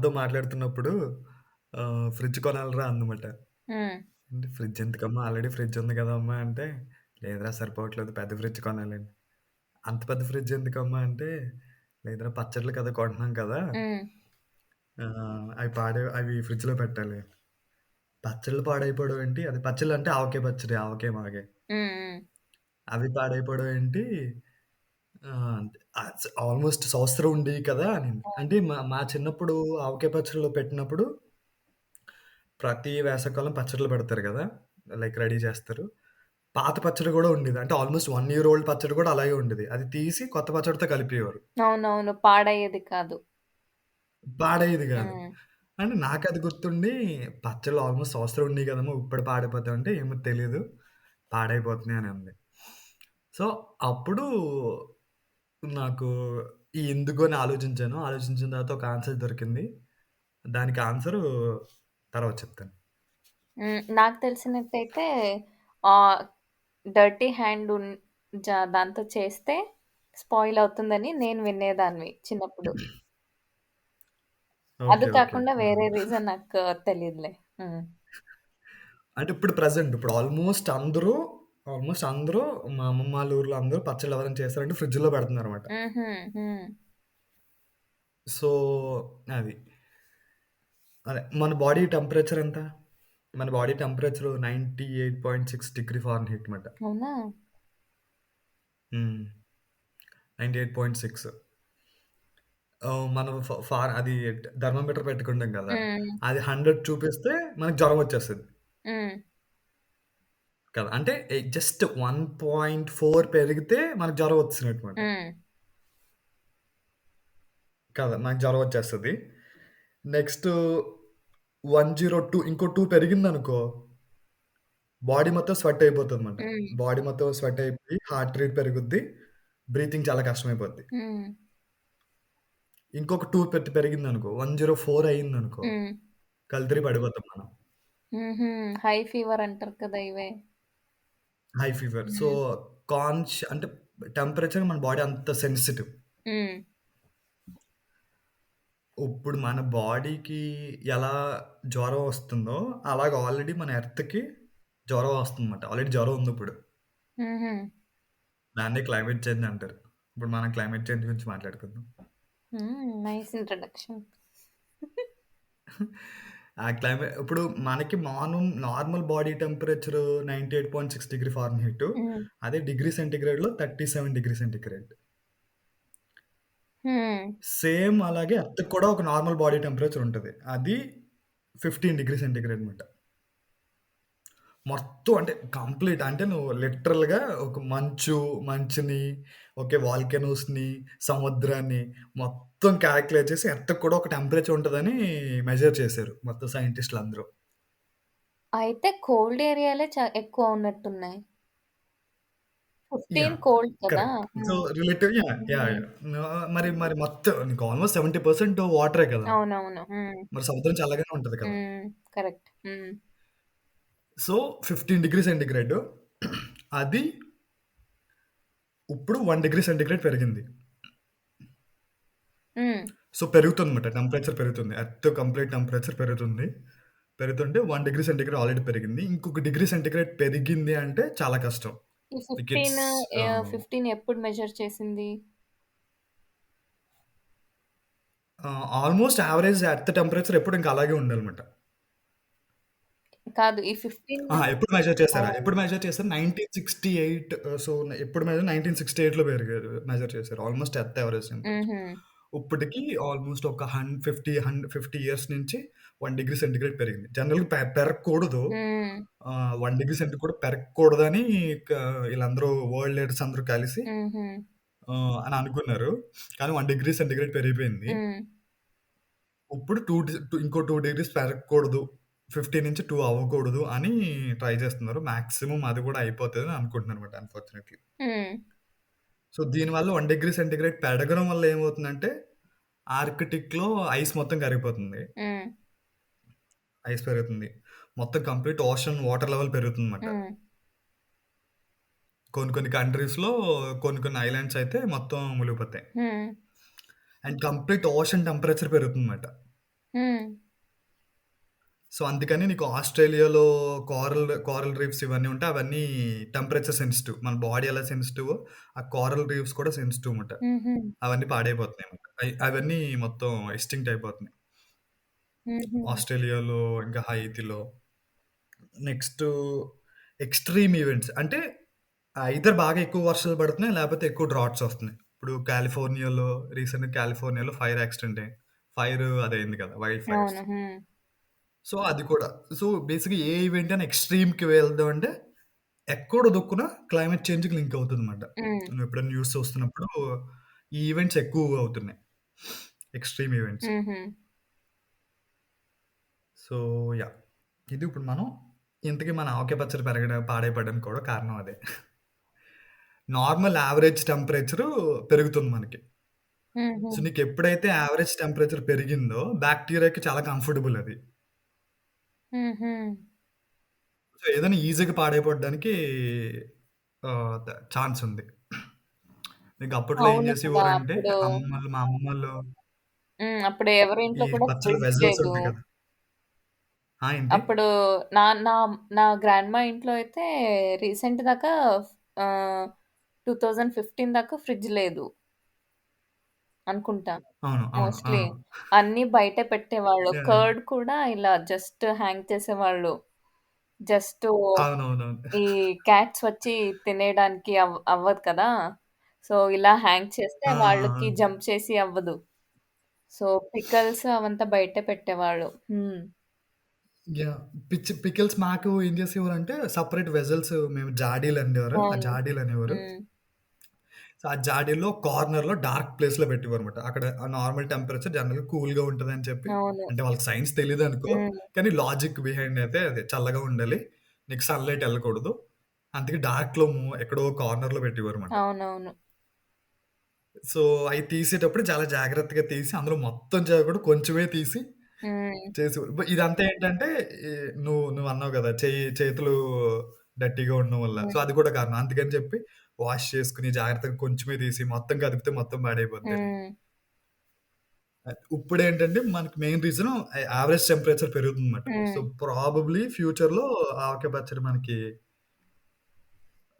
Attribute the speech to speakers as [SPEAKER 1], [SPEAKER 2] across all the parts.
[SPEAKER 1] అమ్మతో మాట్లాడుతున్నప్పుడు ఆహ్, ఫ్రిడ్జ్ కొనాలిరా అందమాట.
[SPEAKER 2] హ్మ్.
[SPEAKER 1] అంటే ఫ్రిడ్జ్ ఎందుకమ్మా? ఆల్రెడీ ఫ్రిడ్జ్ ఉంది కదమ్మా! అంటే, లేదురా సరిపోవట్లేదు పెద్ద ఫ్రిడ్జ్ కొనాలి అని. అంత పెద్ద ఫ్రిడ్జ్ ఎందుకమ్మా? అంటే, లేదురా పచ్చడ్లు కదా కొంటున్నాం కదా!
[SPEAKER 2] హ్మ్.
[SPEAKER 1] ఆహ్, అవి పాడే అవి ఫ్రిడ్జ్‌లో పెట్టాలి. పచ్చళ్ళు పాడైపోవడం ఏంటి? అది పచ్చళ్ళంటే ఆవకాయ పచ్చడి, ఆవకాయ, మాగాయ.
[SPEAKER 2] హ్మ్. హ్మ్.
[SPEAKER 1] అవి పాడైపోవడం ఏంటి? ఆహ్, ఆల్మోస్ట్ సంవత్సరం ఉండేవి కదా! అనింది.
[SPEAKER 2] ఆ!
[SPEAKER 1] అంటే మా మా చిన్నప్పుడు ఆవకాయ పచ్చడిలో పెట్టినప్పుడు ప్రతి వేసవికాలం పచ్చడ్లు పెడతారు గదా! లైక్ రెడీ చేస్తారు. పాత పచ్చడి గూడా ఉండేది. అంటే ఆల్మోస్ట్ 1 ఇయర్ ఓల్డ్ పచ్చడి గూడా అలాగే ఉండేది. అది తీసి కొత్త పచ్చడితో కలిపేవారు.
[SPEAKER 2] అవునవును. పాడయ్యేది కాదు.
[SPEAKER 1] పాడయ్యేది గాదు.
[SPEAKER 2] హ్మ్.
[SPEAKER 1] అంటే నాకది గుర్తుండి పచ్చళ్ళు ఆల్మోస్ట్ సంవత్సరం ఉండేయి కదమ్మా! ఇప్పుడు పాడైపోతాయంటే, ఏమో తెలీదు. పాడైపోతున్నాయి అని అంది. సో, అప్పుడు నాకు ఈ ఎందుకు అని ఆలోచించాను. ఆలోచించిన తర్వాత ఒక ఆన్సర్ దొరికింది. దానికి ఆన్సరు తర్వాత చెప్తాను.
[SPEAKER 2] హ్మ్. నాకు తెలిసినట్టయితే ఆహ్, డర్టీ హ్యాండ్ ఉన్ జ దాంతో చేస్తే స్పాయిల్ అవుతుందని నేను వినేదాన్ని చిన్నప్పుడు. అది
[SPEAKER 1] ఓకే. ఓకే.
[SPEAKER 2] కాకుండా! వేరే రీజన్ నాకు తెలీదులే. హ్మ్.
[SPEAKER 1] అంటే ఇప్పుడు ప్రెజెంట్ ఇప్పుడు ఆల్మోస్ట్ అందరూ, ఆల్మోస్ట్ అందరూ మా అమ్మమ్మ వాళ్ళ ఊర్లో అందరూ పచ్చళ్ళు ఎవరైనా చేశారంటే ఫ్రిడ్జ్‌లో పెడుతున్నారన్నమాట.
[SPEAKER 2] హుహు. హ్మ్.
[SPEAKER 1] సో, అది. అదే. మన బాడీ టెంపరేచర్ ఎంత? మన బాడీ టెంపరేచర్ 98.6 డిగ్రీ ఫారెన్‌హీట్ మాట.
[SPEAKER 2] అవునా?
[SPEAKER 1] హ్మ్. 98.6 ఆహ్, మనం ఫ ఫార్ అది థర్మామీటర్ పెట్టుకుంటాం!
[SPEAKER 2] హ్మ్.
[SPEAKER 1] అది 100 చూపిస్తే మనకు జ్వరం వచ్చేస్తది. కదా! అంటే జస్ట్ 1.4 పెరిగితే మనకు జ్వరం వచ్చేసినట్టు మాట.
[SPEAKER 2] హ్మ్.
[SPEAKER 1] కదా! నాకు జ్వరం వచ్చేస్తది. నెక్స్టు 102 ఇంకో 2 పెరిగిందనుకో బాడీ మొత్తం స్వెట్ అయిపోతదన్నమాట.
[SPEAKER 2] హ్మ్.
[SPEAKER 1] బాడీ మొత్తం స్వెట్ అయిపోయి హార్ట్ రేట్ పెరుగుద్ది. బ్రీతింగ్ చాలా కష్టమైపోద్ది.
[SPEAKER 2] హ్మ్.
[SPEAKER 1] ఇంకొక 2 పెట్ పెరిగిందనుకో 104 అయిందనుకో
[SPEAKER 2] హ్మ్.
[SPEAKER 1] కళ్ళు తిరిగి పడిపోతాం మనం.
[SPEAKER 2] హుహు. హై ఫీవర్ అంటారు కదా! ఇవే.
[SPEAKER 1] High fever. సో,
[SPEAKER 2] హ్మ్.
[SPEAKER 1] కాన్ష్ అంటే టెంపరేచర్ మన బాడీ అంత సెన్సిటివ్.
[SPEAKER 2] హ్మ్.
[SPEAKER 1] ఇప్పుడు మన బాడీకి ఎలా జ్వరం వస్తుందో, అలాగ ఆల్రెడీ మన ఎర్త్‌కి జ్వరం వస్తుందన్నమాట. ఆల్రెడీ జ్వరం ఉందిప్పుడు.
[SPEAKER 2] హుహు.
[SPEAKER 1] దాన్నే క్లైమేట్ చేంజ్ అంటారు. ఇప్పుడు మనం క్లైమేట్ చేంజ్ గురించి మాట్లాడుకుందాం.
[SPEAKER 2] హ్మ్. Nice introduction.
[SPEAKER 1] ఆ క్లైమే ఇప్పుడు మనకి మానం normal body temperature 98.6 degree Fahrenheit.
[SPEAKER 2] Hmm.
[SPEAKER 1] అదే డిగ్రీ సెంటిగ్రేడ్‌లో 37 డిగ్రీ సెంటిగ్రేడ్.
[SPEAKER 2] హ్మ్.
[SPEAKER 1] సేమ్ అలాగే ఎర్త్‌కి కూడా ఒక నార్మల్ బాడీ టెంపరేచర్ ఉంటది. అది 15 డిగ్రీ సెంటిగ్రేడ్ మాట. మొత్తం అంటే కంప్లీట్ అంటే నువ్వు లిటరల్‌గా ఒక మంచు, మంచుని, ఓకే వోల్కనోస్‌ని, సముద్రాన్ని మొత్తం కాలిక్యులేట్ చేసి ఎర్త్‌కి కూడా ఒక టెంపరేచర్ ఉంటదని మెజర్ చేశారు. మొత్తం సైంటిస్ట్‌లందరూ.
[SPEAKER 2] అయితే కోల్డ్ ఏరియాలే చ ఎక్కువ ఉన్నట్టున్నాయి. 15
[SPEAKER 1] యాహ్!
[SPEAKER 2] కోల్డ్ కదా!
[SPEAKER 1] Correct. So,
[SPEAKER 2] hmm.
[SPEAKER 1] Relative yeah! Yeah!
[SPEAKER 2] Hmm.
[SPEAKER 1] Yeah! Ah, మరి మరి మొత్తం నీకు ఆల్మోస్ట్ 70% వాటరే కదా!
[SPEAKER 2] అవునవును. హ్మ్.
[SPEAKER 1] మరి సముద్రం చల్లగానే ఉంటది కదా!
[SPEAKER 2] హ్మ్. కరెక్ట్. హ్మ్.
[SPEAKER 1] సో, 15 డిగ్రీ సెంటిగ్రేడ్ అది ఇప్పుడు 1 డిగ్రీ సెంటిగ్రేడ్ పెరిగింది.
[SPEAKER 2] హ్మ్.
[SPEAKER 1] సో, పెరుగుతుందన్నమాట. టెంపరేచర్ పెరుగుతుంది. ఎర్త్ కంప్లీట్ టెంపరేచర్ పెరుగుతుంది. పెరుగుతుంటే 1 డిగ్రీ సెంటిగ్రేడ్ ఆల్రెడీ పెరిగింది. ఇంకొక డిగ్రీ సెంటిగ్రేడ్ పెరిగింది అంటే చాలా కష్టం.
[SPEAKER 2] ఈ
[SPEAKER 1] లైక్
[SPEAKER 2] 15
[SPEAKER 1] ఇట్స్
[SPEAKER 2] ఆహ్,
[SPEAKER 1] ఆహ్
[SPEAKER 2] 15 ఎప్పుడు మెజర్ చేసింది?
[SPEAKER 1] ఆల్మోస్ట్ యావరేజ్ ఎర్త్ టెంపరేచర్ ఎప్పుడు ఇంకా అలాగే ఉండాలన్నమాట.
[SPEAKER 2] కాదు. ఈ 15
[SPEAKER 1] అహా! ఎప్పుడు మెజర్
[SPEAKER 2] ఆ!
[SPEAKER 1] చేసారా? ఎప్పుడు మెజర్ చేసారు? 1968 ఆహ్, సో, ఎప్పుడు మెజర్ 1968లో పెరిగారు మెజర్ చేసారు. Almost temperature.
[SPEAKER 2] హుహు.
[SPEAKER 1] ఇప్పటికి ఆల్మోస్ట్ ఒక హన్ 50 హన్ 50 ఇయర్స్ నుంచి 1 డిగ్రీ సెంటిగ్రేడ్ పెరిగింది. జనరల్‌గా పె పెరగకూడదు. 1 డిగ్రీ సెంటిగ్రేడ్ కూడా పెరగకూడదని ఇక ఈళ్ళందరూ వరల్డ్ లీడర్స్ అందరూ కలిసి అని అనుకున్నారు. కానీ 1 డిగ్రీ సెంటిగ్రేడ్ పెరిగిపోయింది. ఇప్పుడు 2 డి ఇంకో 2 డిగ్రీస్ పెరగకూడదు. 50 నుంచి 2 అవ్వకూడదు అని ట్రై చేస్తున్నారు. మాక్సిమం అది కూడా అయిపోతదని అనుకుంటున్నానన్నమాట అన్‌ఫార్చునేట్‌లీ.
[SPEAKER 2] హ్మ్.
[SPEAKER 1] సో, దీనివల్ల 1 డిగ్రీ సెంటిగ్రేడ్ పెరగడం వల్ల ఏమవుతుందంటే, ఆర్కిటిక్‌లో ఐస్ మొత్తం కరిగిపోతుంది.
[SPEAKER 2] హ్మ్.
[SPEAKER 1] ఐస్ పెరుగుతుంది. మొత్తం కంప్లీట్ ఓషన్ వాటర్ లెవెల్ పెరుగుతుందన్నమాట.
[SPEAKER 2] హ్మ్.
[SPEAKER 1] కొన్ని కొన్ని కంట్రీస్‌లో కొన్ని కొన్ని ఐలాండ్స్ అయితే మొత్తం మునిగిపోతాయి.
[SPEAKER 2] Hmm.
[SPEAKER 1] And complete ocean temperature పెరుగుతుందన్నమాట.
[SPEAKER 2] హ్మ్.
[SPEAKER 1] సో, అందుకని నీకు ఆస్ట్రేలియాలో కోరల్ కోరల్ రీఫ్స్ ఇవన్నీ ఉంటాయి. అవన్నీ టెంపరేచర్ సెన్సిటివ్. మన బాడీ ఎలా సెన్సిటివో, ఆ కోరల్ రీఫ్స్ కూడా సెన్సిటివ్.
[SPEAKER 2] హుహు.
[SPEAKER 1] అవన్నీ పాడైపోతున్నాయన్నమాట. అయి అవన్నీ మొత్తం ఎక్స్టింక్ట్ అయిపోతున్నాయి. ఆస్ట్రేలియాలో, ఇంకా హైతీలో. నెక్స్టు ఎక్స్‌ట్రీమ్ ఈవెంట్స్ అంటే ఐదర్ బాగా ఎక్కువ వర్షాలు పడుతున్నాయి, లేపోతే ఎక్కువ డ్రాట్స్ వస్తున్నాయి. ఇప్పుడు కాలిఫోర్నియాలో రీసెంట్‌గా కాలిఫోర్నియాలో ఫైర్ యాక్సిడెంట్ అయింది. ఫైర్ అదయింది కదా! Wild fires.
[SPEAKER 2] అవును. హ్మ్.
[SPEAKER 1] సో, అది కూడా. సో, బేసిక్‌గా ఏ ఈవెంట్ అయినా ఎక్స్‌ట్రీమ్‌కి వెళ్దాం అంటే ఎక్కడో దుక్కున క్లైమేట్ చేంజ్‌కి లింక్ అవుతుందన్నమాట.
[SPEAKER 2] హ్మ్.
[SPEAKER 1] నువ్వు ఎప్పుడైనా న్యూస్ చూస్తున్నప్పుడు ఈ ఈవెంట్స్ ఎక్కువగా అవుతున్నాయి. Extreme events. So, yeah! ఇది ఇప్పుడు మనం ఇంతకీ మన ఆవకాయ పచ్చడి పెరగడం పాడైపోవడానికి కూడా కారణం అదే. నార్మల్ యావరేజ్ టెంపరేచరు పెరుగుతుంది మనకి.
[SPEAKER 2] హుహు.
[SPEAKER 1] సో, నీకెప్పుడైతే యావరేజ్ టెంపరేచర్ పెరిగిందో బాక్టీరియాకి చాలా కంఫర్టబుల్ అది.
[SPEAKER 2] హుహు.
[SPEAKER 1] సో, ఏదైనా ఈజీగా పాడైపోవడానికి ఆహ్, ద ఛాన్స్ ఉంది. నీకు అప్పట్లో ఏం
[SPEAKER 2] అవును కదా!
[SPEAKER 1] చేసేవారంటే
[SPEAKER 2] అప్పుడు
[SPEAKER 1] అమ్మమ్మలు, మా అమ్మమ్మోళ్ళు
[SPEAKER 2] హ్మ్. అప్పుడు ఎవరి
[SPEAKER 1] ఈ
[SPEAKER 2] ఇంట్లో కూడా ఫ్రిడ్జ్
[SPEAKER 1] వెసల్స్
[SPEAKER 2] లేదు.
[SPEAKER 1] ఉంటాయి కదా! ఆ! ఏంటి?
[SPEAKER 2] అప్పుడు నా నా నా గ్రాండ్‌మా ఇంట్లో అయితే రీసెంట్ దాకా ఆహ్, 2015 దాకా ఫ్రిడ్జ్ లేదు. అనుకుంటా.
[SPEAKER 1] అవును. అవును. ఆ!
[SPEAKER 2] మోస్ట్‌లీ. అన్నీ బయటే పెట్టేవాళ్ళు.
[SPEAKER 1] యాహ్! యాహ్!
[SPEAKER 2] కర్డ్ కూడా ఇలా జస్ట్ హ్యాంగ్ చేసేవాళ్ళు. జస్టు
[SPEAKER 1] అవునవునవును.
[SPEAKER 2] ఈ క్యాట్స్ వచ్చి తినేయడానికి అవ్ అవ్వదు కదా! సో, ఇలా హ్యాంగ్ చేస్తే
[SPEAKER 1] ఆ!
[SPEAKER 2] వాళ్ళకి
[SPEAKER 1] ఆ!
[SPEAKER 2] జంప్ చేసి అవ్వదు. సో, పికల్స్ అవంతా బయటే పెట్టేవాళ్ళు. హ్మ్.
[SPEAKER 1] యాహ్! పిచ్చి పికిల్స్ మాకు ఏం చేసేవారంటే సెపరేట్ వెసల్స్ మేము జాడీలు అనేవారు. ఆ. జాడీలు అనేవారు.
[SPEAKER 2] హ్మ్.
[SPEAKER 1] సో, ఆ జాడీలో కార్నర్‌లో డార్క్ ప్లేస్‌లో పెట్టేవారన్నమాట. అక్కడ ఆ నార్మల్ టెంపరేచర్ జనరల్‌గా కూల్‌గా ఉంటదని చెప్పి
[SPEAKER 2] అవును.
[SPEAKER 1] అంటే వాళ్ళకి సైన్స్ తెలీదనుకో.
[SPEAKER 2] హ్మ్.
[SPEAKER 1] కానీ లాజిక్ బిహైండ్ అయితే అది చల్లగా ఉండాలి. నీకు సన్‌లైట్ ఎళ్ళకూడదు. అందుకే డార్క్‌లో ము ఎక్కడో కార్నర్‌లో పెట్టేవారన్నమాట.
[SPEAKER 2] అవునవును.
[SPEAKER 1] సో, అయి తీసేటప్పుడు చాలా జాగ్రత్తగా తీసి అందులో మొత్తం చేయకుండా కొంచెమే తీసి
[SPEAKER 2] హ్మ్.
[SPEAKER 1] చేసేవారు. బ ఇదంతా ఏంటంటే ఈ నువ్వు నువ్వన్నావు గదా! చెయ్యి చేతులు డర్టీగా ఉండడం వల్ల. సో,
[SPEAKER 2] హ్మ్.
[SPEAKER 1] అది కూడా కారణం. అందుకని చెప్పి వాష్ చేసుకొని జాగ్రత్తగా కొంచెమే తీసి మొత్తం కదిపితే మొత్తం పాడైపోద్దని.
[SPEAKER 2] హ్మ్.
[SPEAKER 1] అది. ఇప్పుడేంటంటే మనకి మెయిన్ రీజను యావరేజ్ టెంపరేచర్ పెరుగుతుందన్నమాట. So,
[SPEAKER 2] hmm.
[SPEAKER 1] ప్రాబబ్లీ ఫ్యూచర్‌లో ఆవకాయ పచ్చడి మనకి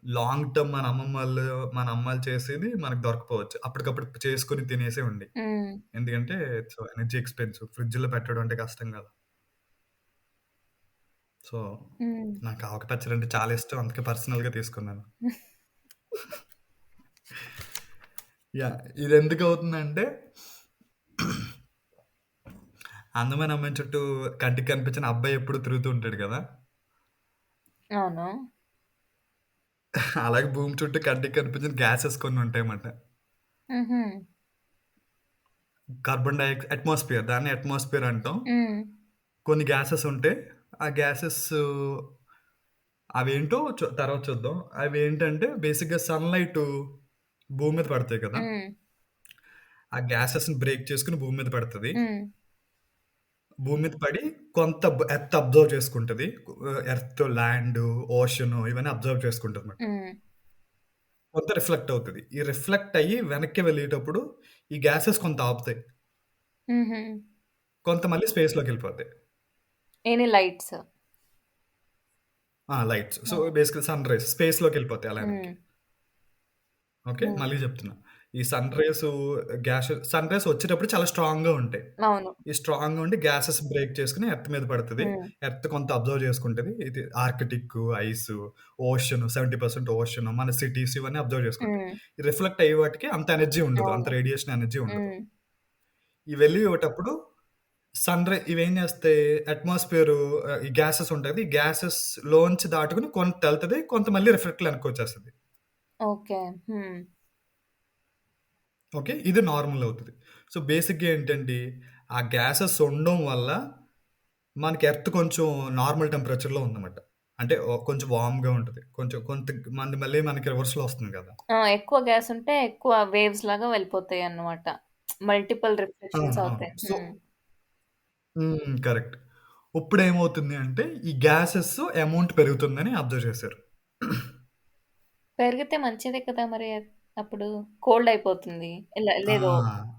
[SPEAKER 1] లాంగ్ టర్మ్ మన అమ్మమ్మోళ్ళు, మన అమ్మాలు చేసేది మనకు దొరకపోవచ్చు. అప్పటికప్పుడు చేసుకొని తినేసేవండి.
[SPEAKER 2] హ్మ్.
[SPEAKER 1] ఎందుకంటే సో, ఎనర్జీ ఎక్స్‌పెన్సివ్. ఫ్రిడ్జ్‌లో పెట్టడం అంటే కష్టం గదా! సో. నాకు ఆవకాయ పచ్చడంటే చాలా ఇష్టం. అందుకే పర్సనల్‌గా తీసుకున్నాను. యాహ్! ఇదెందుకవుతుందంటే అందమైన అమ్మాయి చుట్టూ కంటికి కనిపించని అబ్బాయి ఎప్పుడు తిరుగుతూ ఉంటాడు గదా!
[SPEAKER 2] అవును.
[SPEAKER 1] అలాగే భూమి చుట్టూ కంటికి కనిపించని గ్యాసెస్ కొన్ని ఉంటాయన్నమాట.
[SPEAKER 2] హుహు.
[SPEAKER 1] కార్బన్ డయాక్స్ అట్మాస్ఫియర్ దాన్ని అట్మాస్ఫియర్ అంటాం.
[SPEAKER 2] హ్మ్.
[SPEAKER 1] కొన్ని గ్యాసెస్ ఉంటాయి. ఆ గ్యాసెస్ అవేంటో చు తర్వాత చూద్దాం. అవేంటంటే బేసిక్‌గా సన్‌లైటు భూమి మీద పడతాయి కదా! ఆ గ్యాసెస్‌ని బ్రేక్ చేసుకొని భూమి మీద పడతది. భూమి మీద పడి కొంత ఎర్త్ అబ్జర్వ్ చేసుకుంటది. ఎర్త్, ల్యాండు, ఓషను ఇవన్నీ అబ్జర్వ్ చేసుకుంటదన్నమాట.
[SPEAKER 2] హ్మ్.
[SPEAKER 1] కొంత రిఫ్లెక్ట్ అవుతది. ఈ రిఫ్లెక్ట్ అయ్యి వెనక్కి వెళ్ళేటప్పుడు ఈ గ్యాసెస్ కొంత ఆపుతాయి. కొంత మళ్ళీ స్పేస్‌లోకెళ్ళిపోతాయి.
[SPEAKER 2] Any lights.
[SPEAKER 1] Lights. So. Basically sun rays స్పేస్‌లోకెళ్ళిపోతాయి అలా వెనక్కి.
[SPEAKER 2] హ్మ్.
[SPEAKER 1] ఓకే.
[SPEAKER 2] హ్మ్.
[SPEAKER 1] మళ్ళీ చెప్తున్నా. ఈ sun rays gas sun rays వచ్చేటప్పుడు చాలా స్ట్రాంగ్‌గా ఉంటాయి.
[SPEAKER 2] అవును.
[SPEAKER 1] ఈ స్ట్రాంగ్‌గా ఉండి గ్యాసెస్ బ్రేక్ చేసుకొని ఎర్త్ మీద పడతది.
[SPEAKER 2] హ్మ్.
[SPEAKER 1] ఎర్త్ కొంత అబ్జర్వ్ చేసుకుంటది. ఇది ఆర్కిటిక్, ఐసు, ఓషన్ 70% ఓషన్ మన సిటీస్ ఇవన్నీ అబ్జర్వ్ చేసుకుంటాయి.
[SPEAKER 2] హ్మ్.
[SPEAKER 1] రిఫ్లెక్ట్ అయ్యే వాటికి అంత ఎనర్జీ ఉండదు. అంత
[SPEAKER 2] అవును.
[SPEAKER 1] రేడియేషన్ ఎనర్జీ ఉండదు.
[SPEAKER 2] హ్మ్.
[SPEAKER 1] ఇవి వెళ్ళేటప్పుడు సన్ రే ఇవేం చేస్తాయి అట్మాస్ఫియర్ ఆహ్, ఈ గ్యాసెస్ ఉంటది. ఈ గ్యాసెస్‌లోంచి దాటుకొని కొంత ఎళ్తది. కొంత మళ్ళీ రిఫ్లెక్ట్‌లో వెనక్కొచ్చేస్తది.
[SPEAKER 2] ఓకే. హ్మ్.
[SPEAKER 1] ఓకే. ఇది నార్మల్ అవుతది. సో, బేసిక్‌గా ఏంటండి ఆ గ్యాసెస్ ఉండడం వల్ల మనకి ఎర్త్ కొంచెం నార్మల్ టెంపరేచర్‌లో ఉందన్నమాట. అంటే ఓ కొంచెం వార్మ్‌గా ఉంటది. కొంచెం కొంత మంది మళ్ళీ మనకి రివర్స్‌లో వస్తుంది కదా!
[SPEAKER 2] ఆ! ఎక్కువ గ్యాస్ ఉంటే ఎక్కువ వేవ్స్ లాగా వెళ్ళిపోతాయన్నమాట. మల్టిపుల్ రిఫ్లెక్షన్స్
[SPEAKER 1] అవును.
[SPEAKER 2] అవుతాయి.
[SPEAKER 1] సో
[SPEAKER 2] హ్మ్.
[SPEAKER 1] హ్మ్. కరెక్ట్. ఇప్పుడేమవుతుంది అంటే ఈ గ్యాసెస్ అమౌంట్ పెరుగుతుందని అబ్జర్వ్ చేశారు.
[SPEAKER 2] పెరిగితే మంచిదే కదా! మరి. అప్పుడు కోల్డ్ అయిపోతుంది.
[SPEAKER 1] ఆ!
[SPEAKER 2] లేదు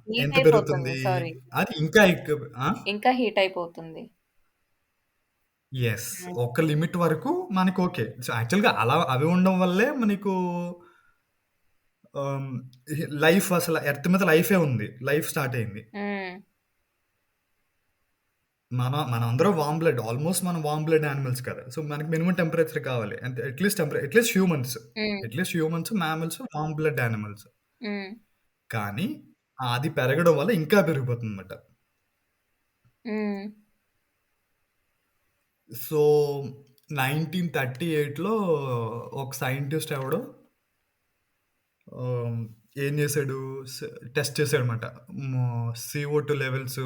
[SPEAKER 2] హీట్
[SPEAKER 1] ఎంత
[SPEAKER 2] అయిపోతుంది.
[SPEAKER 1] పెరుగుతుంది?
[SPEAKER 2] సారీ.
[SPEAKER 1] అది ఇంకా ఎక్కువ ఆ?
[SPEAKER 2] ఇంకా హీట్ అయిపోతుంది. హ్మ్.
[SPEAKER 1] ఒక లిమిట్ వరకు మనకు ఓకే. సో, యాక్చువల్‌గా అలా అవి ఉండడం వల్లే మనకు లైఫ్ అసల ఎర్త్ మీద లైఫే ఉంది. లైఫ్ స్టార్ట్ అయింది. మన మనందరం వార్మ్ బ్లడ్. ఆల్‌మోస్ట్ మనం వార్మ్ బ్లడ్ యానిమల్స్ కదా! సో, మనకి మినిమమ్ టెంపరేచర్ కావాలి. అంతే at least టెంపరే at least humans. At least humans, mammals warm blood animals. కానీ అది పెరగడం వల్ల ఇంకా పెరిగిపోతుందన్నమాట.
[SPEAKER 2] హ్మ్.
[SPEAKER 1] సో, 1938లో ఒక సైంటిస్ట్ ఎవడో ఆహ్, ఏం చేసాడు? స్ టెస్ట్ చేసాడన్నమాట. మో సీఓ2 లెవెల్స్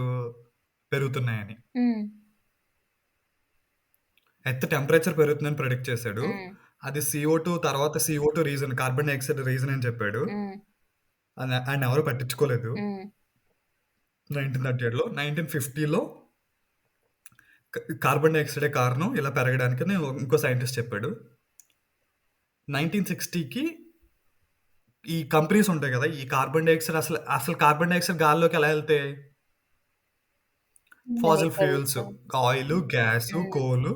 [SPEAKER 1] పెరుగుతున్నాయని. ఎర్త్ టెంపరేచర్ పెరుగుతుందని ప్రెడిక్ట్.
[SPEAKER 2] హ్మ్.
[SPEAKER 1] అది సీఓ2 తర్వాత CO two reason carbon dioxide reason అని చెప్పాడు. ఆయన ఆయనెవరు పట్టించుకోలేదు.
[SPEAKER 2] హ్మ్.
[SPEAKER 1] 1938లో 1950లో క కార్బన్ డయాక్సైడే కారణం ఇలా పెరగడానికని ఇంకో సైంటిస్ట్ చెప్పాడు. 1960కి ఈ కంపెనీస్ ఉంటాయి కదా! ఈ కార్బన్ డయాక్సైడ్ అసలు అసలు కార్బన్ డయాక్సైడ్ గాల్లోకి ఎలా ఎళ్తాయి? Fossil fuels
[SPEAKER 2] vehicles.
[SPEAKER 1] Oil, gas. Coal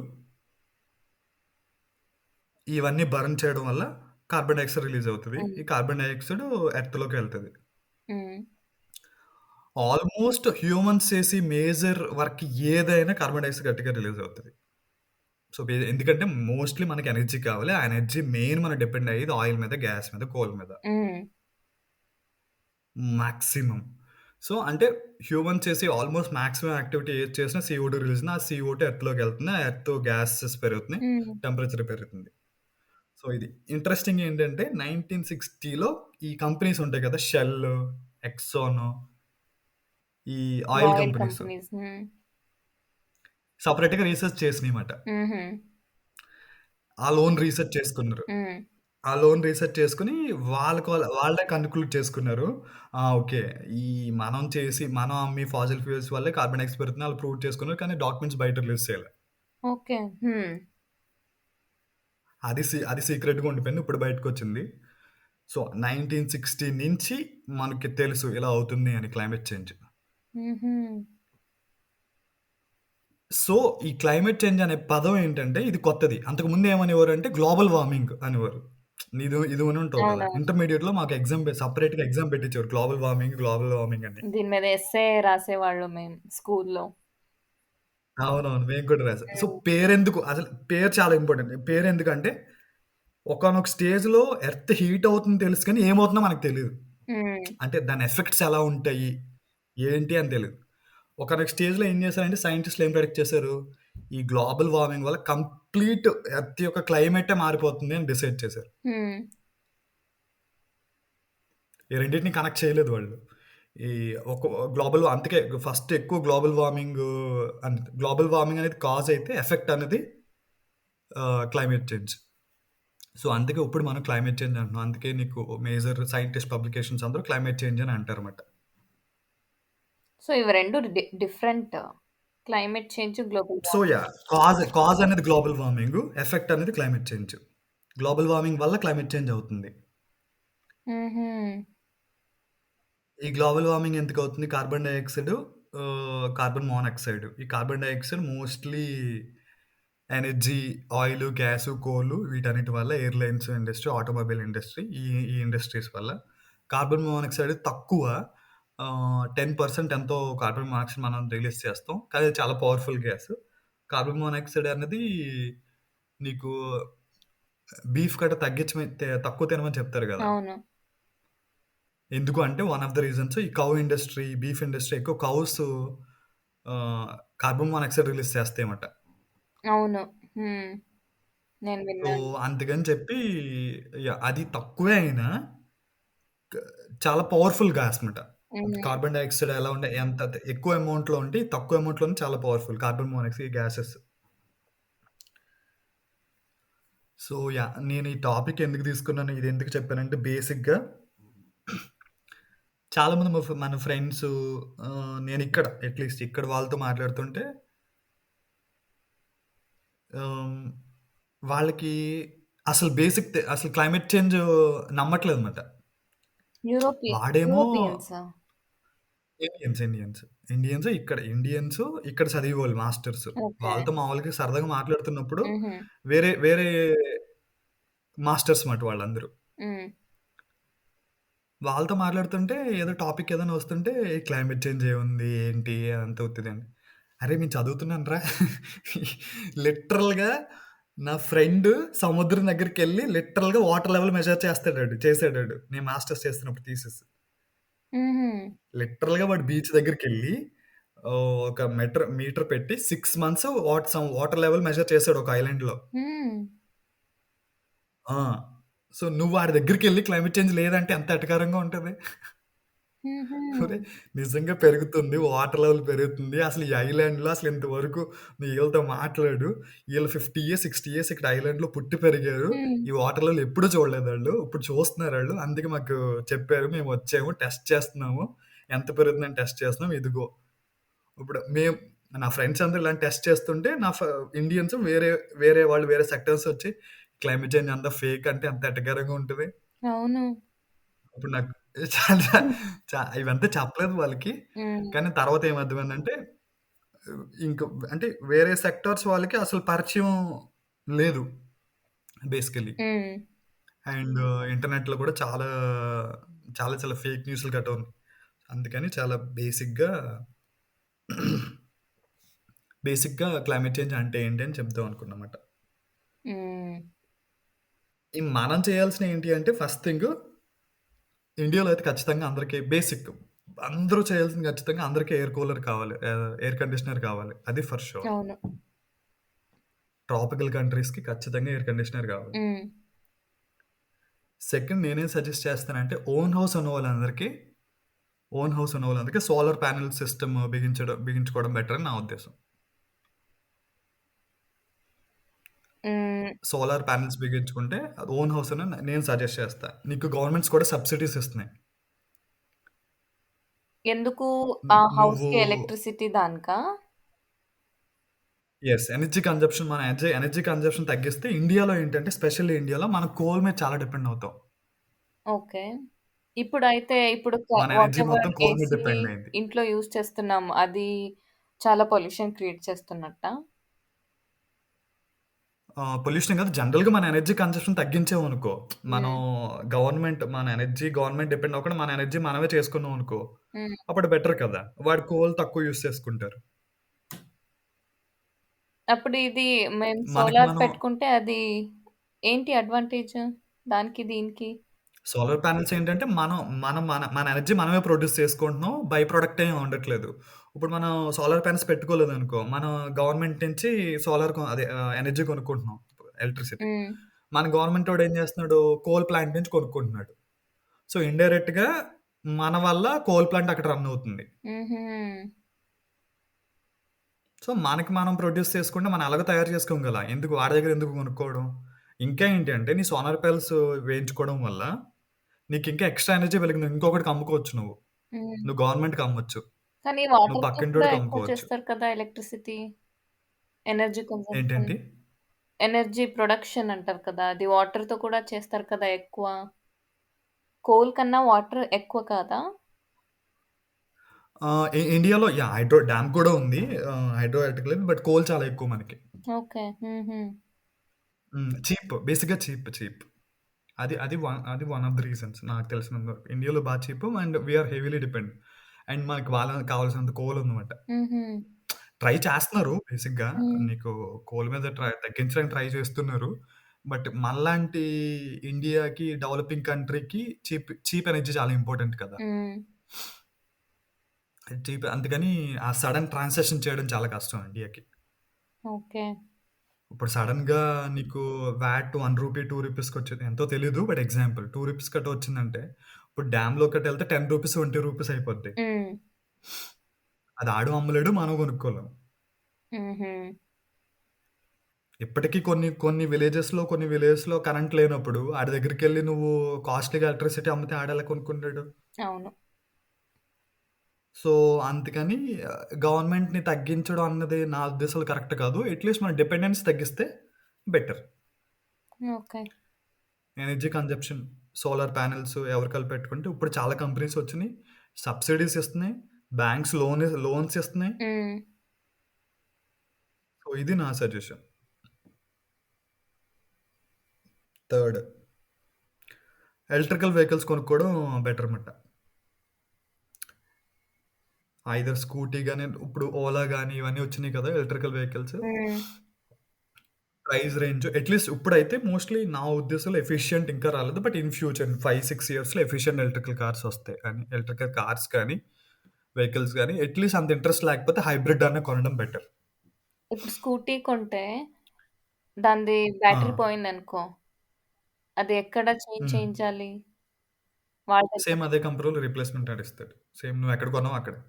[SPEAKER 1] ఇవన్నీ బర్న్ చేయడం వల్ల కార్బన్ డయాక్సైడ్ రిలీజ్ అవుతది. ఈ కార్బన్ డయాక్సైడ్ ఎర్త్‌లోకి ఎళ్తది.
[SPEAKER 2] హ్మ్.
[SPEAKER 1] ఆల్‌మోస్ట్ హ్యూమన్స్ చేసే మేజర్ వర్క్ ఏదైనా కార్బన్ డయాక్సైడ్ గట్టిగా రిలీజ్ అవుతది. సో, ఎందుకంటే మోస్ట్‌లీ మనకి ఎనర్జీ కావాలి. ఆ ఎనర్జీ మెయిన్ మనం డిపెండ్ అయ్యేది ఆయిల్ మీద, గ్యాస్ మీద, కోల్ మీద. మాక్సిమం. సో, అంటే హ్యూమన్స్ చేసే ఆల్‌మోస్ట్ మాక్సిమం యాక్టివిటీ ఏది చేసినా సీఓ2 రిలీజ్ ఆ సీఓ2 ఎర్త్‌లోకి ఎళ్తుంది. ఆ ఎర్త్ గ్యాసెస్ పెరుగుతున్నాయి. టెంపరేచర్ పెరుగుతుంది. సో, ఇది ఇంట్రెస్టింగ్ ఏంటంటే 1960లో ఈ కంపెనీస్ ఉంటాయి కదా! షెల్, ఎక్సాన్ ఈ ఆయిల్ కంపెనీస్. సెపరేట్‌గా రీసెర్చ్ చేసినాయన్నమాట.
[SPEAKER 2] హుహు.
[SPEAKER 1] ఆళ్ళ ఓన్ రీసెర్చ్ చేసుకున్నారు. ఆళ్ళ ఓన్ రీసెర్చ్ చేసుకొని వాళ్ళకి వాళ్ళ వాళ్ళే కన్‌క్లూడ్ చేసుకున్నారు. ఆ! ఓకే. ఈ మనం చేసి మనం అమ్మే ఫాసిల్ ఫ్యూయల్స్ వల్లే కార్బన్ డయాక్సైడ్ పెరుగుతుందని ఆళ్ళు ప్రూవ్ చేసుకున్నారు. కానీ డాక్యుమెంట్స్ బయట రిలీజ్ చేయలే.
[SPEAKER 2] ఓకే. హ్మ్.
[SPEAKER 1] అది సీ అది సీక్రెట్‌గా ఉండిపోయింది. ఇప్పుడు బయటకొచ్చింది. సో, 1960 నుంచి మనకి తెలుసు ఇలా అవుతుంది అని క్లైమేట్ చేంజ్.
[SPEAKER 2] హుహు.
[SPEAKER 1] సో, ఈ క్లైమేట్ చేంజ్ అనే పదం ఏంటంటే ఇది కొత్తది. అంతకుముందు ఏమనేవారంటే గ్లోబల్ వార్మింగ్ అనేవారు. ఇది ఇది వినుంటావు కదా!
[SPEAKER 2] అవునవును.
[SPEAKER 1] ఇంటర్మీడియేట్‌లో మాకు ఎగ్జామ్ పె సెపరేట్‌గా ఎగ్జామ్ పెట్టించారు. గ్లోబల్ వార్మింగ్, గ్లోబల్ వార్మింగ్ అని.
[SPEAKER 2] దీని మీద ఎస్సే రాసేవాళ్ళం మేము స్కూల్లో.
[SPEAKER 1] అవునవును. మేము కూడా రాసాం. సో. పేరెందుకు అసలు పేరు చాలా ఇంపార్టెంట్. పేరెందుకంటే ఒకానొక స్టేజ్‌లో ఎర్త్ హీట్ అవుతుందని తెలుసు కానీ ఏమవుతుందో మనకు.
[SPEAKER 2] హ్మ్.
[SPEAKER 1] అంటే దాని ఎఫెక్ట్స్ ఎలా ఉంటాయి? ఏంటి అని తెలీదు. ఒకానొక స్టేజ్‌లో ఏం చేశారంటే సైంటిస్ట్‌లు ఏం ప్రెడిక్ట్ చేశారు? ఈ గ్లోబల్ వార్మింగ్ వల్ల కంప్లీట్ ఎర్త్ యొక్క క్లైమేటే మారిపోతుంది అని డిసైడ్ చేశారు. ఈ రెండిటిని కనెక్ట్ చేయలేదు వాళ్ళు. ఈ ఒక గ్లోబల్ అందుకే ఫస్ట్ ఎక్కువ గ్లోబల్ వార్మింగ్ అన్ గ్లోబల్ వార్మింగ్ అనేది కాజ్ అయితే ఎఫెక్ట్ అనేది క్లైమేట్ చేంజ్. సో, అందుకే ఇప్పుడు మనం క్లైమేట్ చేంజ్ అంటున్నాం. అందుకే నీకు మేజర్ సైంటిస్ట్ పబ్లికేషన్స్ అందరూ క్లైమేట్ చేంజ్ అని అంటారన్నమాట.
[SPEAKER 2] సో, ఇవి 2 D different. Climate change, global
[SPEAKER 1] so. Yeah! Cause cause అనేది గ్లోబల్ వార్మింగ్. ఎఫెక్ట్ అనేది క్లైమేట్ చేంజ్. గ్లోబల్ వార్మింగ్ వల్ల క్లైమేట్ చేంజ్ అవుతుంది. ఈ global warming ఎందుకవుతుంది? Carbon dioxide ah, carbon monoxide. ఈ carbon dioxide mostly energy, oil, gas, coal వీటన్నిటి వల్ల airlines industry, automobile industry ఈ ఈ ఇండస్ట్రీస్ వల్ల. కార్బన్ మోనాక్సైడ్ తక్కువ ఆహ్, 10% ఎంతో కార్బన్ మోనాక్సైడ్ మనం రిలీజ్ చేస్తాం. కానీ అది చాలా పవర్‌ఫుల్ గ్యాస్. కార్బన్ మోనాక్సైడ్ అనేది నీకు బీఫ్ కట్ట తగ్గించమని తే తక్కువ తినమని చెప్తారు గదా!
[SPEAKER 2] అవును.
[SPEAKER 1] ఎందుకు అంటే వన్ ఆఫ్ ద రీజన్స్ ఈ కౌ ఇండస్ట్రీ, బీఫ్ ఇండస్ట్రీ ఎక్కువ cows ah, carbon monoxide release చేస్తాయన్నమాట.
[SPEAKER 2] అవును. హ్మ్. నేను
[SPEAKER 1] సో,
[SPEAKER 2] విన్నాను.
[SPEAKER 1] అందుకని చెప్పి యాహ్! అది తక్కువే అయినా క చాలా పవర్‌ఫుల్ గ్యాస్ మాట.
[SPEAKER 2] హ్మ్.
[SPEAKER 1] కార్బన్ డయాక్సైడ్ ఎలా ఉండే ఎంత ఎక్కువ అమౌంట్‌లో ఉంటే తక్కువ అమౌంట్‌లోనే చాలా powerful carbon monoxide gases. So, yeah! నేను ఈ టాపిక్ ఎందుకు తీసుకున్నాను, ఇది ఎందుకు చెప్పానంటే బేసిక్‌గా చాలామంది మా ఫ్ మన ఫ్రెండ్సు ఆహ్, నేనిక్కడ అట్‌లీస్ట్ ఇక్కడ వాళ్ళతో మాట్లాడుతుంటే ఆహ్, వాళ్ళకి అసలు బేసిక్ తె అసలు క్లైమేట్ చేంజ్ నమ్మట్లేదన్నమాట.
[SPEAKER 2] యూరోపియ
[SPEAKER 1] వాడేమో
[SPEAKER 2] యూరోపియన్సా?
[SPEAKER 1] Indians, Indians. ఇండియన్స్ ఇక్కడ ఇండియన్స్ ఇక్కడ చదివేవాళ్ళు మాస్టర్స్.
[SPEAKER 2] ఓకే.
[SPEAKER 1] వాళ్ళతో మామూలుగా సరదాగా మాట్లాడుతున్నప్పుడు
[SPEAKER 2] హుహు.
[SPEAKER 1] వేరే వేరే మాస్టర్స్ మాట వాళ్ళందరూ.
[SPEAKER 2] హ్మ్.
[SPEAKER 1] వాళ్ళతో మాట్లాడుతుంటే ఏదో టాపిక్ ఏదైనా వస్తుంటే క్లైమేట్ చేంజ్ ఏముంది? ఏంటి? అదంతా ఉత్తిదని. అరే! నేను చదువుతున్నానురా. లిటరల్‌గా నా ఫ్రెండ్ సముద్రం దగ్గరికెళ్ళి లిటరల్‌గా వాటర్ లెవెల్ మెజర్ చేస్తాడాడు. చేసాడాడు. నేను మాస్టర్స్ చేస్తున్నప్పుడు థీసిస్.
[SPEAKER 2] హుహు.
[SPEAKER 1] లిటరల్‌గా వాడు బీచ్ దగ్గరికెళ్ళి ఆహ్, ఒక మెటర్ మీటర్ పెట్టి 6 months what some water level measure చేసాడు ఒక ఐలాండ్‌లో.
[SPEAKER 2] హ్మ్.
[SPEAKER 1] ఆ! సో, నువ్వు వాడి దగ్గరికెళ్ళి క్లైమేట్ చేంజ్ లేదంటే ఎంత ఎటకారంగా ఉంటది.
[SPEAKER 2] హుహు.
[SPEAKER 1] ఒరేయ్! నిజంగా పెరుగుతుంది. వాటర్ లెవెల్ పెరుగుతుంది. అసలు ఈ ఐలాండ్‌లో అసలు ఇంతవరకు వీళ్ళతో మాట్లాడు. ఈళ్ళు 50 ఇయర్స్, 60 ఇయర్స్ ఇక్కడ ఐలాండ్‌లో పుట్టి పెరిగారు.
[SPEAKER 2] హ్మ్.
[SPEAKER 1] ఈ వాటర్ లెవెల్ ఎప్పుడూ చూడలేదాళ్ళు. ఇప్పుడు చూస్తున్నారాళ్ళు. అందుకే మాకు చెప్పారు. మేము వచ్చాము. టెస్ట్ చేస్తున్నాము. ఎంత పెరుగుతుందని టెస్ట్ చేస్తున్నాం. ఇదిగో. ఇప్పుడు మేము నా ఫ్రెండ్స్ అందరూ ఇలాంటి టెస్ట్ చేస్తుంటే నా ఫ ఇండియన్స్ వేరే వేరే వాళ్ళు వేరే సెక్టార్స్ వచ్చి క్లైమేట్ చేంజ్ అంతా ఫేక్ అంటే ఎంత ఎటకారంగా ఉంటది.
[SPEAKER 2] అవును.
[SPEAKER 1] అప్పుడు నాకు చాలా. చ ఇవంతా చెప్పలేదు వాళ్ళకి.
[SPEAKER 2] హ్మ్.
[SPEAKER 1] కానీ తర్వాత ఏమర్థమైందంటే ఇంక అంటే వేరే సెక్టార్స్ వాళ్ళకి అసలు పరిచయం లేదు. బేసికల్లీ.
[SPEAKER 2] హ్మ్.
[SPEAKER 1] అండ్ ఇంటర్నెట్‌లో కూడా చాలా, చాలా చాలా ఫేక్ న్యూస్‌లు గట్టా ఉన్నాయి. అందుకని చాలా బేసిక్‌గా బేసిక్‌గా క్లైమేట్ చేంజ్ అంటే ఏంటి అని చెప్దాం అనుకున్నామాట.
[SPEAKER 2] హ్మ్.
[SPEAKER 1] ఈ మనం చేయాల్సినయి ఏంటి అంటే ఫస్ట్ థింగ్ ఇండియాలో అయితే ఖచ్చితంగా అందరికి బేసిక్. అందరూ చేయాల్సింది ఖచ్చితంగా అందరికి ఎయిర్ కూలర్ కావాలి. ఎయిర్ కండిషనర్ కావాలి. అది ఫర్.
[SPEAKER 2] అవును.
[SPEAKER 1] ట్రాపికల్ కంట్రీస్‌కి ఖచ్చితంగా ఎయిర్ కండిషనర్ కావాలి. సెకండ్ నేనేం సజెస్ట్ చేస్తానంటే ఓన్ హౌస్ ఉన్న వాళ్ళందరికీ ఓన్ హౌస్ ఉన్న వాళ్ళందరికీ సోలార్ ప్యానెల్ సిస్టమ్ బిగించడం బిగించుకోవడం బెటర్ అని నా ఉద్దేశం.
[SPEAKER 2] హ్మ్.
[SPEAKER 1] సోలార్ ప్యానెల్స్ బిగించుకుంటే అది ఓన్ హౌస్ అని నేను సజెస్ట్ చేస్తా. నీకు గవర్నమెంట్స్ కూడా సబ్సిడీస్ ఇస్తున్నాయి.
[SPEAKER 2] ఎందుకు
[SPEAKER 1] ను
[SPEAKER 2] ఆ
[SPEAKER 1] నువ్వు
[SPEAKER 2] హౌస్‌కి ఎలక్ట్రిసిటీ దానికా?
[SPEAKER 1] యెస్. ఎనర్జీ కన్జంప్షన్ మన ఎనర్జీ ఎనర్జీ కన్జంప్షన్ తగ్గిస్తే ఇండియాలో ఏంటంటే స్పెషల్లీ ఇండియాలో మనం కోల్ మీద చాలా డిపెండ్ అవుతాం.
[SPEAKER 2] ఓకే. ఇప్పుడైతే ఇప్పుడు క
[SPEAKER 1] మన ఎనర్జీ
[SPEAKER 2] వాటెవర్
[SPEAKER 1] మొత్తం కోల్ మీద
[SPEAKER 2] ఏసీ
[SPEAKER 1] డిపెండ్ అయింది.
[SPEAKER 2] ఇంట్లో యూజ్ చేస్తున్నాం. అది చాలా పొల్యూషన్ క్రియేట్ చేస్తున్నట్టా?
[SPEAKER 1] ఆహ్, పొల్యూషన్ కాదు జనరల్‌గా మన ఎనర్జీ కన్జంప్షన్ తగ్గించామనుకో, మనం
[SPEAKER 2] హ్మ్.
[SPEAKER 1] గవర్నమెంట్ మన ఎనర్జీ గవర్నమెంట్ డిపెండ్ అవ్వకుండా మన ఎనర్జీ మనమే చేసుకున్నాం అనుకో,
[SPEAKER 2] హ్మ్.
[SPEAKER 1] అప్పుడు బెటర్ కదా! వాడు కోల్ తక్కువ యూజ్ చేసుకుంటారు.
[SPEAKER 2] అప్పుడు ఇది మేము
[SPEAKER 1] మనకి
[SPEAKER 2] సోలార్
[SPEAKER 1] మనం
[SPEAKER 2] పెట్టుకుంటే అది ఏంటి అడ్వాంటేజ్? దానికి దీనికి?
[SPEAKER 1] సోలార్ ప్యానెల్స్ ఏంటంటే మనం మనం మన మన ఎనర్జీ మనమే ప్రొడ్యూస్ చేసుకుంటున్నాం. బై ప్రొడక్ట్ ఏమి ఉండట్లేదు. ఇప్పుడు మనం సోలార్ ప్యానెల్స్ పెట్టుకోలేదనుకో, మనం గవర్నమెంట్ నుంచి సోలార్ కొ అదే ఎనర్జీ కొనుక్కుంటున్నాం. ఎలక్ట్రిసిటీ. మన గవర్నమెంటోడు ఏం చేస్తున్నాడు? కోల్ ప్లాంట్ నుంచి కొనుక్కుంటున్నాడు. సో, ఇండైరెక్ట్‌గా మన వల్ల కోల్ ప్లాంట్ అక్కడ రన్ అవుతుంది. సో, మనకి మనం ప్రొడ్యూస్ చేసుకుంటే మనం ఎలాగో తయారు చేసుకోం గల. ఎందుకు వాడి దగ్గర ఎందుకు కొనుక్కోవడం? ఇంకా ఏంటి అంటే నీ సోలార్ ప్యానెల్స్ వేయించుకోవడం వల్ల నీకు ఇంకా ఎక్స్‌ట్రా ఎనర్జీ వెలిగింది. ఇంకొకడికి అమ్ముకోవచ్చు నువ్వు.
[SPEAKER 2] హ్మ్.
[SPEAKER 1] నువ్వు గవర్నమెంట్‌కి అమ్మొచ్చు.
[SPEAKER 2] కానీ
[SPEAKER 1] నువ్వు
[SPEAKER 2] వాటర్‌తో కూడా
[SPEAKER 1] పక్కింటోడికి
[SPEAKER 2] ఎక్కువ
[SPEAKER 1] అమ్ముకోవచ్చు.
[SPEAKER 2] చేస్తారు కదా ఎలక్ట్రిసిటీ. Energy consumption.
[SPEAKER 1] ఏంటేంటి?
[SPEAKER 2] ఎనర్జీ ప్రొడక్షన్ అంటారు కదా! అది వాటర్‌తో కూడా చేస్తారు కదా ఎక్కువ. కోల్ కన్నా వాటర్ ఎక్కువ కాదా?
[SPEAKER 1] ఇ ఇండియాలో యాహ్! హైడ్రో డ్యామ్ కూడా ఉంది. ఆహ్, హైడ్రో ఎలక్ట్రిక్ బట్ కోల్ చాలా ఎక్కువ మనకి.
[SPEAKER 2] ఓకే. హుహు.
[SPEAKER 1] హ్మ్. చీప్. బేసిక్‌గా చీప్, చీప్. అది అది వన్ అది వన్ ఆఫ్ ది రీజన్స్ నాకు తెలిసినంత వరకు. ఇండియాలో బా cheap and we are heavily depend. And మనకి వాళ్ళ కావాల్సినంత కోల్ ఉందన్నమాట.
[SPEAKER 2] హుహు.
[SPEAKER 1] ట్రై చేస్తున్నారు బేసిక్‌గా.
[SPEAKER 2] హ్మ్.
[SPEAKER 1] నీకు కోల్ మీద ట్రై తగ్గించడానికి ట్రై చేస్తున్నారు. బట్ మనలాంటి ఇండియాకి, డెవలపింగ్ కంట్రీకి చీప్ చీప్ ఎనర్జీ చాలా ఇంపార్టెంట్ కదా!
[SPEAKER 2] హ్మ్.
[SPEAKER 1] చీప్ అందుకని ఆ సడెన్ ట్రాన్సాక్షన్ చేయడం చాలా కష్టం ఇండియాకి.
[SPEAKER 2] ఓకే.
[SPEAKER 1] ఇప్పుడు సడెన్‌గా నీకు వాట్ రూ. 1, రూ. 2కి వచ్చేది. ఎంతో తెలీదు. బట్ ఎగ్జాంపుల్ రూ. 2 కట్ట వచ్చిందంటే, ఇప్పుడు డ్యామ్‌లో కట్టెళ్తే రూ. 10, రూ. 20 అయిపోద్ది.
[SPEAKER 2] హ్మ్.
[SPEAKER 1] అది ఆడు అమ్మలేడు. మనం కొనుక్కోలేం. ఇప్పటికి కొన్ని కొన్ని విలేజెస్‌లో కొన్ని విలేజెస్‌లో కరెంట్ లేనప్పుడు ఆడి దగ్గరికెళ్ళి నువ్వు కాస్ట్‌లీగా ఎలక్ట్రిసిటీ అమ్మితే ఆడెలా కొనుక్కుంటాడు?
[SPEAKER 2] అవును.
[SPEAKER 1] సో, అందుకని గవర్నమెంట్‌ని తగ్గించడం అన్నది నా ఉద్దేశంలో కరెక్ట్ కాదు. అట్‌లీస్ట్ మన డిపెండెన్స్ తగ్గిస్తే better.
[SPEAKER 2] Okay.
[SPEAKER 1] Energy consumption solar panels ఎవరికళ్ళు పెట్టుకుంటే ఇప్పుడు చాలా కంపెనీస్ వచ్చినాయి. సబ్సిడీస్ ఇస్తున్నాయి. బ్యాంక్స్ లోన్ లోన్స్ ఇస్తున్నాయి. సో, ఇది నా సజెషన్. థర్డ్ ఎలక్ట్రికల్ వెహికల్స్ కొనుక్కోవడం బెటర్ మాట. ఐదర్ స్కూటీ గాని, ఇప్పుడు ఓలా గాని ఇవన్నీ వచ్చినాయి కదా! Electrical vehicles. Price range at least ఇప్పుడైతే మోస్ట్‌లీ నా ఉద్దేశంలో ఎఫిషియంట్ ఇంకా రాలేదు. బట్ ఇన్ ఫ్యూచర్ 5, 6 ఇయర్స్‌లో ఎఫిషియంట్ ఎలక్ట్రికల్ కార్స్ వస్తాయి. అని ఎలక్ట్రికల్ కార్స్ కానీ, వెహికల్స్ గాని అట్‌లీస్ట్ అంత ఇంట్రెస్ట్ లేకపోతే హైబ్రిడ్ అన్నా కొనడం బెటర్.
[SPEAKER 2] ఇప్పుడు స్కూటీ కొంటే దానిది బ్యాటరీ
[SPEAKER 1] ఆ!
[SPEAKER 2] పోయిందనుకో అది ఎక్కడ చేంజ్
[SPEAKER 1] హ్మ్.
[SPEAKER 2] చేయించాలి? వాళ్ళ దగ్గర
[SPEAKER 1] సేమ్ అదే కంపెనీలో రీప్లేస్‌మెంట్ ఆడ్ ఇస్తాడు. సేమ్ నువ్వు ఎక్కడ కొన్నావో అక్కడే.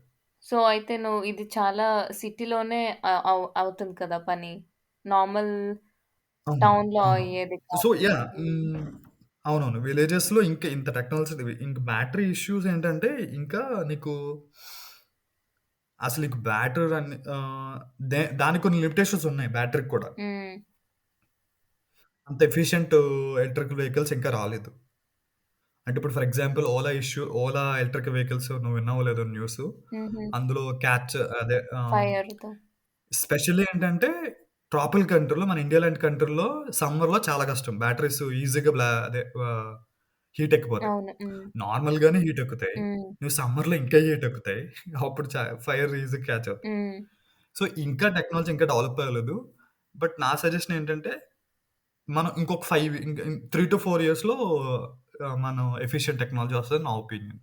[SPEAKER 2] సో, అయితే నువ్వు ఇది చాలా సిటీలోనే అవ్ అవుతుంది కదా పని. నార్మల్
[SPEAKER 1] అవును.
[SPEAKER 2] టౌన్‌లో
[SPEAKER 1] అవును.
[SPEAKER 2] అయ్యేది
[SPEAKER 1] సో,
[SPEAKER 2] కాదు.
[SPEAKER 1] యాహ్! హ్మ్. అవునవును. విలేజెస్‌లో ఇంకా ఇంత టెక్నాలజీ ఇంక బ్యాటరీ ఇష్యూస్ ఏంటంటే ఇంకా నీకు అసలు నీకు బ్యాటరీ రన్ ఆహ్, దే దానికి కొన్ని లిమిటేషన్స్ ఉన్నాయి బ్యాటరీకి కూడా.
[SPEAKER 2] హ్మ్.
[SPEAKER 1] అంత ఎఫిషియంట్ ఎలక్ట్రికల్ వెహికల్స్ ఇంకా రాలేదు. అంటే ఇప్పుడు for example Ola issue Ola electrical vehicles నువ్వు విన్నావో లేదో న్యూసు.
[SPEAKER 2] హుహు.
[SPEAKER 1] అందులో క్యాచ్ అదే ఆహ్,
[SPEAKER 2] ఫైర్‌తో.
[SPEAKER 1] స్పెషల్లీ ఏంటంటే ట్రాపికల్ కంట్రీలో మన ఇండియా లాంటి కంట్రీలో సమ్మర్‌లో చాలా కష్టం. బ్యాటరీస్ ఈజీగా బ్లా అదే హీట్ ఎక్కిపోతాయి.
[SPEAKER 2] అవును. హ్మ్.
[SPEAKER 1] నార్మల్‌గానే హీట్ ఎక్కుతాయి.
[SPEAKER 2] హ్మ్.
[SPEAKER 1] నువ్వు సమ్మర్‌లో ఇంకా హీట్ ఎక్కుతాయి. అప్పుడు చ ఫైర్ ఈజీగా క్యాచ్ అవుతాయి.
[SPEAKER 2] హ్మ్.
[SPEAKER 1] సో, ఇంకా టెక్నాలజీ ఇంకా డెవలప్ అవ్వలేదు. బట్ నా సజెషన్ ఏంటంటే మనం ఇంకొక 5 ఇంక 3-4 ఇయర్స్‌లో ఆహ్, మనం ఎఫిషియంట్ టెక్నాలజీ వస్తదని నా ఒపీనియన్.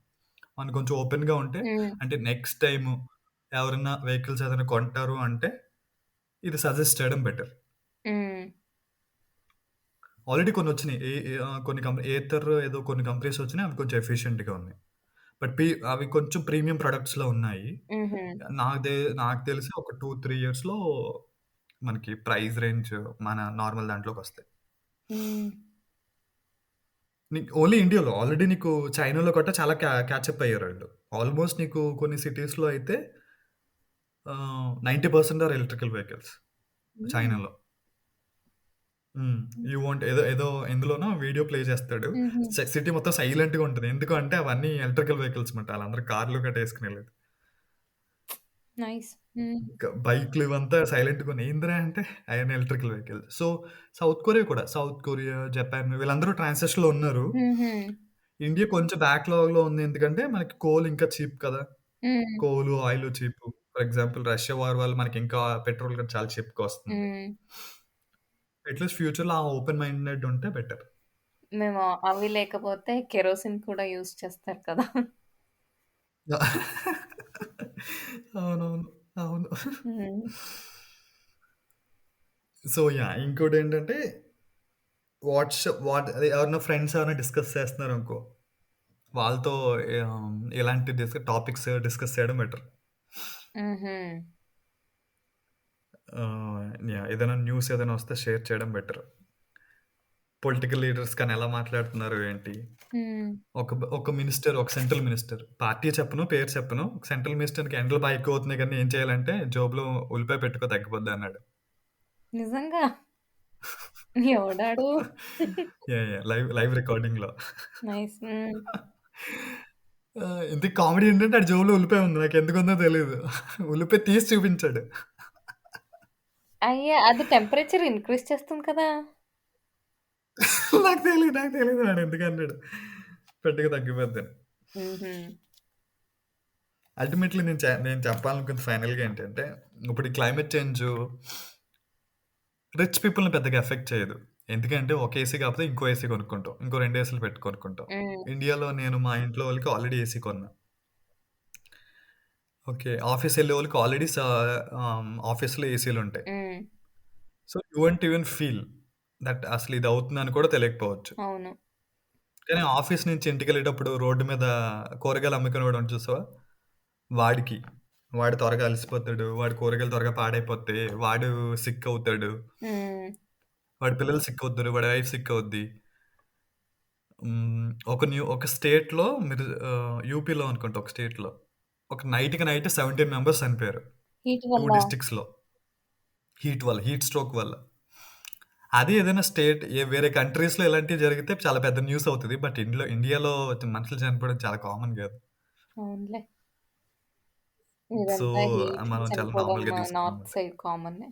[SPEAKER 1] మనం కొంచెం ఓపెన్‌గా ఉంటే
[SPEAKER 2] హ్మ్.
[SPEAKER 1] అంటే నెక్స్ట్ టైమ్ ఎవరైనా వెహికల్స్ ఏదైనా కొంటారు అంటే ఇది సజెస్ట్ చేయడం బెటర్. ఆల్రెడీ. ఏ ఏ ఆహ్, కొన్ని కంపెనీ ఏథర్ ఏదో కొన్ని కంపెనీస్ వచ్చినాయి. అవి కొంచెం ఎఫిషియంట్‌గా ఉన్నాయి. బట్ పి అవి కొంచెం ప్రీమియం ప్రొడక్ట్స్‌లో ఉన్నాయి.
[SPEAKER 2] హుహు.
[SPEAKER 1] నాకు నాకు తెలిసి ఒక 2, 3 ఇయర్స్‌లో మనకి ప్రైస్ రేంజ్ మన నార్మల్ దాంట్లోకొస్తాయి.
[SPEAKER 2] హ్మ్.
[SPEAKER 1] నీకు ఓన్లీ ఇండియాలో. ఆల్రెడీ నీకు చైనాలో గట్టా చాలా క్యా క్యాచప్ అయ్యారాళ్ళు. ఆల్మోస్ట్ నీకు కొన్ని సిటీస్‌లో అయితే ఆహ్, 90% ఆర్ ఎలక్ట్రికల్ వెహికల్స్
[SPEAKER 2] హ్మ్.
[SPEAKER 1] చైనాలో. యూ వాంట్ ఏదో ఏదో ఎందులోనో వీడియో ప్లే చేస్తాడు. సిటీ మొత్తం సైలెంట్‌గా ఉంటది. ఎందుకు అంటే అవన్నీ ఎలక్ట్రికల్ వెహికల్స్ మాట. ఆళ్ళందరూ కార్లు గట్టా.
[SPEAKER 2] హ్మ్.
[SPEAKER 1] ఇంకా బైక్‌లు ఇవంతా సైలెంట్‌గా ఉన్నాయి. ఏందిరా అంటే అయన్నీ electrical vehicle. So, South Korea కూడా. సౌత్ కొరియా, జపాన్ వీళ్ళందరూ ట్రాన్సిషన్‌లో ఉన్నారు.
[SPEAKER 2] హుహు.
[SPEAKER 1] ఇండియా కొంచెం బ్యాక్‌లాగ్‌లో ఉంది. ఎందుకంటే మనకి కోల్ ఇంకా చీప్ కదా! Coal, oil cheap. For example Russia war వల్ల మనకి ఇంకా పెట్రోల్ కూడా చాలా చీప్‌గా వస్తుంది. అట్‌లీస్ట్ ఫ్యూచర్‌లో ఆ ఓపెన్ మైండెడ్ ఉంటే బెటర్.
[SPEAKER 2] మేము అవి లేకపోతే కెరోసిన్ కూడా యూజ్ చేస్తారు కదా!
[SPEAKER 1] అవునవును. అవును. So, yeah! ఇంకోటేంటంటే వాట్సాప్ వాట్ అదే ఎవరైనా ఫ్రెండ్స్ ఎవరైనా డిస్కస్ చేస్తున్నారనుకో, వాళ్ళతో ఆహ్, ఎలాంటి డిస్ టాపిక్స్ డిస్కస్ చేయడం బెటర్. Ah, yeah! ఏదైనా న్యూస్ ఏదైనా వస్తే షేర్ చేయడం బెటర్. పొలిటికల్ లీడర్స్ కానీ ఎలా మాట్లాడుతున్నారు ఏంటి?
[SPEAKER 2] హ్మ్.
[SPEAKER 1] ఒక బ ఒక మినిస్టర్, ఒక సెంట్రల్ మినిస్టర్ పార్టీ చెప్పను, పేరు చెప్పను. సెంట్రల్ మినిస్టర్‌కి ఎండలు బా ఎక్కువవుతున్నాయి కానీ ఏం చేయాలంటే జేబులో ఉల్లిపాయ పెట్టుకో తగ్గిపోద్ది అన్నాడు.
[SPEAKER 2] నిజంగా? ఎవడాడు?
[SPEAKER 1] యాహ్! యాహ్! లైవ్ లైవ్ రికార్డింగ్‌లో.
[SPEAKER 2] నైస్. హ్మ్.
[SPEAKER 1] ఇంతకీ కామెడీ ఏంటంటే ఆడి జేబులో ఉల్లిపాయ ఉంది. నాకెందుకుందో తెలీదు. ఉల్లిపాయ తీసి చూపించాడు.
[SPEAKER 2] అయ్యా! అది టెంపరేచర్ ఇంక్రీజ్ చేస్తుంది కదా!
[SPEAKER 1] నాకు తెలీదు. నాకు తెలీదు వాడెందుకన్నాడో. పెట్టుకో తగ్గిపోద్దని. అల్టిమేట్‌లీ నేను నేను చెప్పాలనుకుంది ఫైనల్‌గా ఏంటంటే, ఇప్పుడు ఈ క్లైమేట్ చేంజు రిచ్ పీపుల్‌ని పెద్దగా ఎఫెక్ట్ చేయదు. ఎందుకంటే ఒక ఏసీ కాకపోతే ఇంకో ఏసీ కొనుక్కుంటాం. ఇంకో 2 ఏసీలు పెట్టి కొనుక్కుంటాం.
[SPEAKER 2] హ్మ్.
[SPEAKER 1] ఇండియాలో నేను మా ఇంట్లో వాళ్ళకి ఆల్రెడీ ఏసీ కొన్నా. ఓకే. ఆఫీస్ ఎళ్ళేవాళ్ళకి ఆల్రెడీ సా ఆహ్, ఆఫీస్‌లో ఏసీలుంటాయి.
[SPEAKER 2] హ్మ్.
[SPEAKER 1] So, you won't even feel that అసలు ఇది అవుతుందని కూడా తెలియకపోవచ్చు.
[SPEAKER 2] అవును.
[SPEAKER 1] కానీ ఆఫీస్ నుంచి ఇంటికెళ్ళేటప్పుడు రోడ్డు మీద కూరగాయలు అమ్ముకునేవాడుంటాడు చూసావా? వాడికి. వాడు త్వరగా అలసిపోతాడు. వాడి కూరగాయలు త్వరగా పాడైపోతాయి. వాడు సిక్ అవుతాడు.
[SPEAKER 2] హ్మ్.
[SPEAKER 1] వాడి పిల్లలు సిక్ అవుతారు. వాడి వైఫ్ సిక్ అవుద్ది. ఒక న్యూ ఒక స్టేట్‌లో మీరు ఆహ్, యూపీలో అనుకుంటా ఒక స్టేట్‌లో. ఒక నైట్‌కి నైట్ 17 మెంబర్స్ చనిపోయారు.
[SPEAKER 2] హీట్
[SPEAKER 1] 2
[SPEAKER 2] వల్ల?
[SPEAKER 1] డిస్ట్రిక్ట్స్‌లో. హీట్ వల్ల. హీట్ స్ట్రోక్ వల్ల. అది ఏదైనా స్టేట్ ఏ వేరే కంట్రీస్‌లో ఇలాంటివి జరిగితే చాలా పెద్ద న్యూస్ అవుతది. బట్ ఇండ్లో ఇండియాలో మనుషులు చనిపోవడం చాలా కామన్ కాదు.
[SPEAKER 2] అవునులే.
[SPEAKER 1] సో,
[SPEAKER 2] ఇదంతా హీట్‌కి
[SPEAKER 1] మనం చాలా
[SPEAKER 2] చనిపోవడం
[SPEAKER 1] నార్మల్‌గా తీసుకున్నాం
[SPEAKER 2] నార్త్
[SPEAKER 1] అది.
[SPEAKER 2] సైడ్ కామనే.